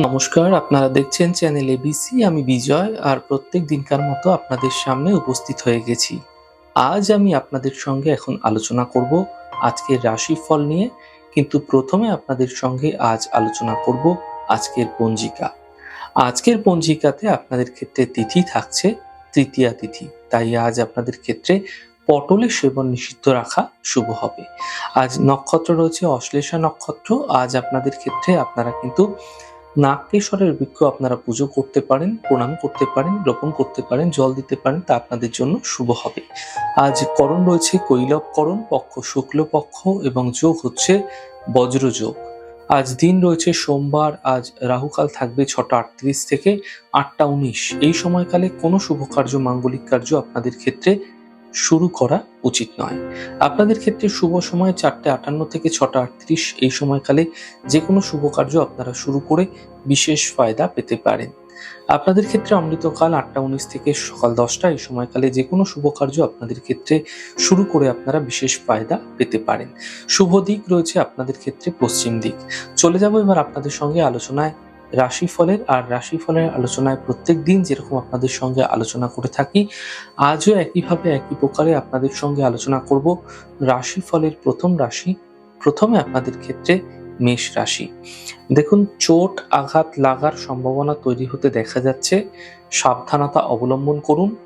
নমস্কার, আপনারা দেখছেন চ্যানেল এবিসি আমি বিজয় আর প্রত্যেক দিনকার মতো আপনাদের সামনে উপস্থিত হয়ে গেছি। আজ আমি আপনাদের সঙ্গে এখন আলোচনা করব আজকের রাশিফল নিয়ে, কিন্তু প্রথমে আপনাদের সঙ্গে আজ আলোচনা করব আজকের পঞ্জিকা। আজকের পঞ্জিকাতে আপনাদের ক্ষেত্রে তিথি থাকছে, তৃতীয়া তিথি, তাই আজ আপনাদের ক্ষেত্রে পটলের সেবন নিষিদ্ধ রাখা শুভ হবে। আজ নক্ষত্র রয়েছে অশ্লেষা নক্ষত্র, আজ আপনাদের ক্ষেত্রে আপনারা কিন্তু নাগকেশ্বরের বৃক্ষ আপনারা পুজো করতে পারেন, প্রণাম করতে পারেন, রোপণ করতে পারেন, জল দিতে পারেন, তা আপনাদের জন্য শুভ হবে। আজ করণ রয়েছে কৈলব করণ পক্ষ শুক্লপক্ষ এবং যোগ হচ্ছে বজ্রযোগ। আজ দিন রয়েছে সোমবার, আজ রাহুকাল থাকবে ছটা আটত্রিশ থেকে আটটা উনিশ। এই সময়কালে কোনো শুভ কার্য, মাঙ্গলিক কার্য আপনাদের ক্ষেত্রে শুরু করা উচিত নয়। আপনাদের ক্ষেত্রে শুভ সময় চারটে আটান্ন থেকে ছটা আটত্রিশ এই সময়কালে যে কোনো শুভ কার্য আপনারা শুরু করে বিশেষ ফায়দা পেতে পারেন। আপনাদের ক্ষেত্রে অমৃতকাল আটটা উনিশ থেকে সকাল দশটা এই সময়কালে যে কোনো শুভ কার্য আপনাদের ক্ষেত্রে শুরু করে আপনারা বিশেষ ফায়দা পেতে পারেন। শুভ দিক রয়েছে আপনাদের ক্ষেত্রে পশ্চিম দিক। চলে যাব এবার আপনাদের সঙ্গে আলোচনায় রাশিফলের, আর রাশিফলের আলোচনায় প্রত্যেক দিন যেরকম আপনাদের সঙ্গে আলোচনা করে থাকি, আজও একইভাবে একই প্রকারে আপনাদের সঙ্গে আলোচনা করব রাশিফলের প্রথম রাশি, প্রথমে আপনাদের ক্ষেত্রে মেষ রাশি। দেখুন, চোট, আঘাত লাগার সম্ভাবনা তৈরি হতে দেখা যাচ্ছে। সাবধানতা অবলম্বন করুন,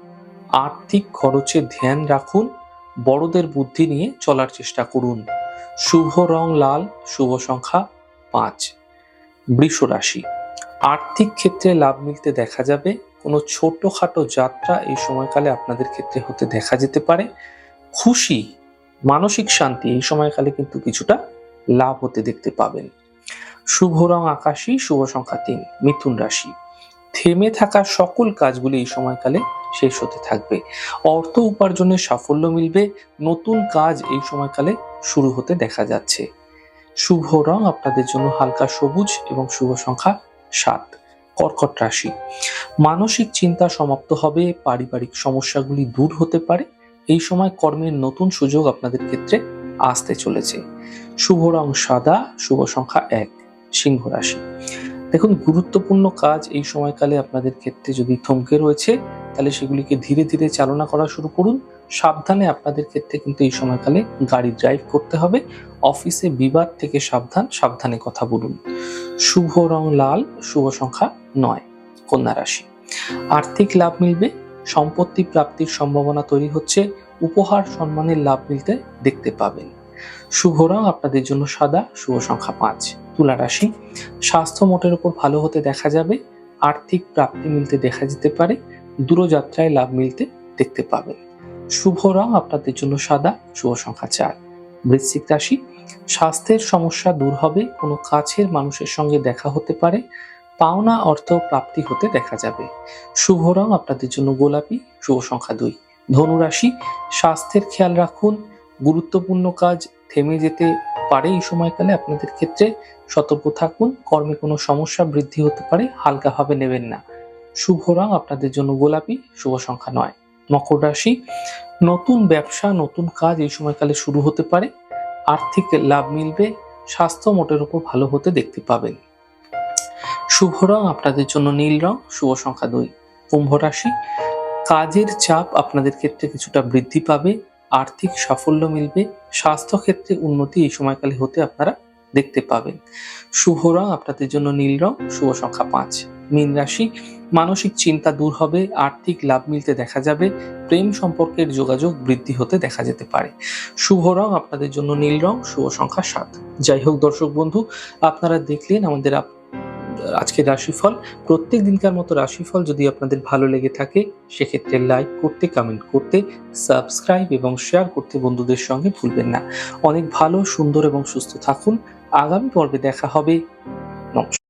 আর্থিক খরচে ধ্যান রাখুন, বড়দের বুদ্ধি নিয়ে চলার চেষ্টা করুন। শুভ রং লাল, শুভ সংখ্যা পাঁচ। বৃষ রাশি। আর্থিক ক্ষেত্রে লাভ মিলতে দেখা যাবে। কোনো ছোটখাটো যাত্রা এই সময়কালে আপনাদের ক্ষেত্রে হতে দেখা যেতে পারে। খুশি, মানসিক শান্তি এই সময়কালে কিন্তু কিছুটা লাভ হতে দেখতে পাবেন। শুভ রং আকাশী, শুভ সংখ্যা তিন, মিথুন রাশি। থেমে থাকা সকল কাজগুলি এই সময়কালে শেষ হতে থাকবে। অর্থ উপার্জনের সাফল্য মিলবে। নতুন কাজ এই সময়কালে শুরু হতে দেখা যাচ্ছে। শুভ রং আপনাদের জন্য হালকা সবুজ এবং শুভ সংখ্যা সাত, কর্কট রাশি। মানসিক চিন্তা সমাপ্ত হবে, পারিবারিক সমস্যাগুলি দূর হতে পারে, এই সময় কর্মের নতুন সুযোগ আপনাদের ক্ষেত্রে আসতে চলেছে। শুভ রং সাদা, শুভ সংখ্যা এক, সিংহ রাশি। দেখুন, গুরুত্বপূর্ণ কাজ এই সময়কালে আপনাদের ক্ষেত্রে যদি থমকে রয়েছে, তাহলে সেগুলিকে ধীরে ধীরে চালনা করা শুরু করুন। সাবধানে আপনাদের ক্ষেত্রে কিন্তু এই সময়কালে গাড়ি ড্রাইভ করতে হবে। অফিসে বিবাদ থেকে সাবধান, সাবধানে কথা বলুন। শুভ রং লাল, শুভ সংখ্যা নয়, কন্যা রাশি। আর্থিক লাভ মিলবে, সম্পত্তি প্রাপ্তির সম্ভাবনা তৈরি হচ্ছে, উপহার সম্মানের লাভ মিলতে দেখতে পাবেন। শুভ রং আপনাদের জন্য সাদা, শুভ সংখ্যা পাঁচ, তুলা রাশি। স্বাস্থ্য মোটের উপর ভালো হতে দেখা যাবে, আর্থিক প্রাপ্তি মিলতে দেখা যেতে পারে, দূরযাত্রায় লাভ মিলতে দেখতে পাবেন। শুভ রং আপনাদের জন্য সাদা শুভ সংখ্যা চার। বৃশ্চিক রাশি, স্বাস্থ্যের সমস্যা দূর হবে, কোনো কাছের মানুষের সঙ্গে দেখা হতে পারে, পাওনা অর্থ প্রাপ্তি হতে দেখা যাবে। শুভ রং আপনাদের জন্য গোলাপি, শুভ সংখ্যা দুই। ধনুরাশি স্বাস্থ্যের খেয়াল রাখুন, গুরুত্বপূর্ণ কাজ থেমে যেতে পারে এই সময়কালে আপনাদের ক্ষেত্রে, সতর্ক থাকুন, কর্মে কোনো সমস্যা বৃদ্ধি হতে পারে, হালকাভাবে নেবেন না। শুভ রং আপনাদের জন্য গোলাপি, শুভ সংখ্যা নয়। মকর রাশি। নতুন ব্যবসা, নতুন কাজ এই সময়কালে শুরু হতে পারে। আর্থিক লাভ মিলবে, স্বাস্থ্য মোটের উপর ভালো হতে দেখতে পাবেন। শুভ রং আপনাদের জন্য নীল রং, শুভ সংখ্যা দুই। কুম্ভ রাশি, কাজের চাপ আপনাদের ক্ষেত্রে কিছুটা বৃদ্ধি পাবে, আর্থিক সাফল্য মিলবে স্বাস্থ্য ক্ষেত্রে উন্নতি এই সময়কালে হতে আপনারা দেখতে পাবেন। শুভ রং আপনাদের জন্য নীল রং, শুভ সংখ্যা পাঁচ। মীন রাশি মানসিক চিন্তা দূর হবে, আর্থিক লাভ মিলতে দেখা যাবে, প্রেম সম্পর্কের যোগাযোগ বৃদ্ধি হতে দেখা যেতে পারে। শুভ রং আপনাদের জন্য নীল রং, শুভ সংখ্যা সাত। যাই হোক দর্শক বন্ধু, আপনারা দেখলেন আমাদের আজকের রাশিফল। প্রত্যেক দিনকার মতো রাশিফল যদি আপনাদের ভালো লেগে থাকে, সেক্ষেত্রে লাইক করতে কমেন্ট করতে সাবস্ক্রাইব এবং শেয়ার করতে বন্ধুদের সঙ্গে ভুলবেন না। অনেক ভালো, সুন্দর এবং সুস্থ থাকুন। আগামী পর্বে দেখা হবে। নমস্কার।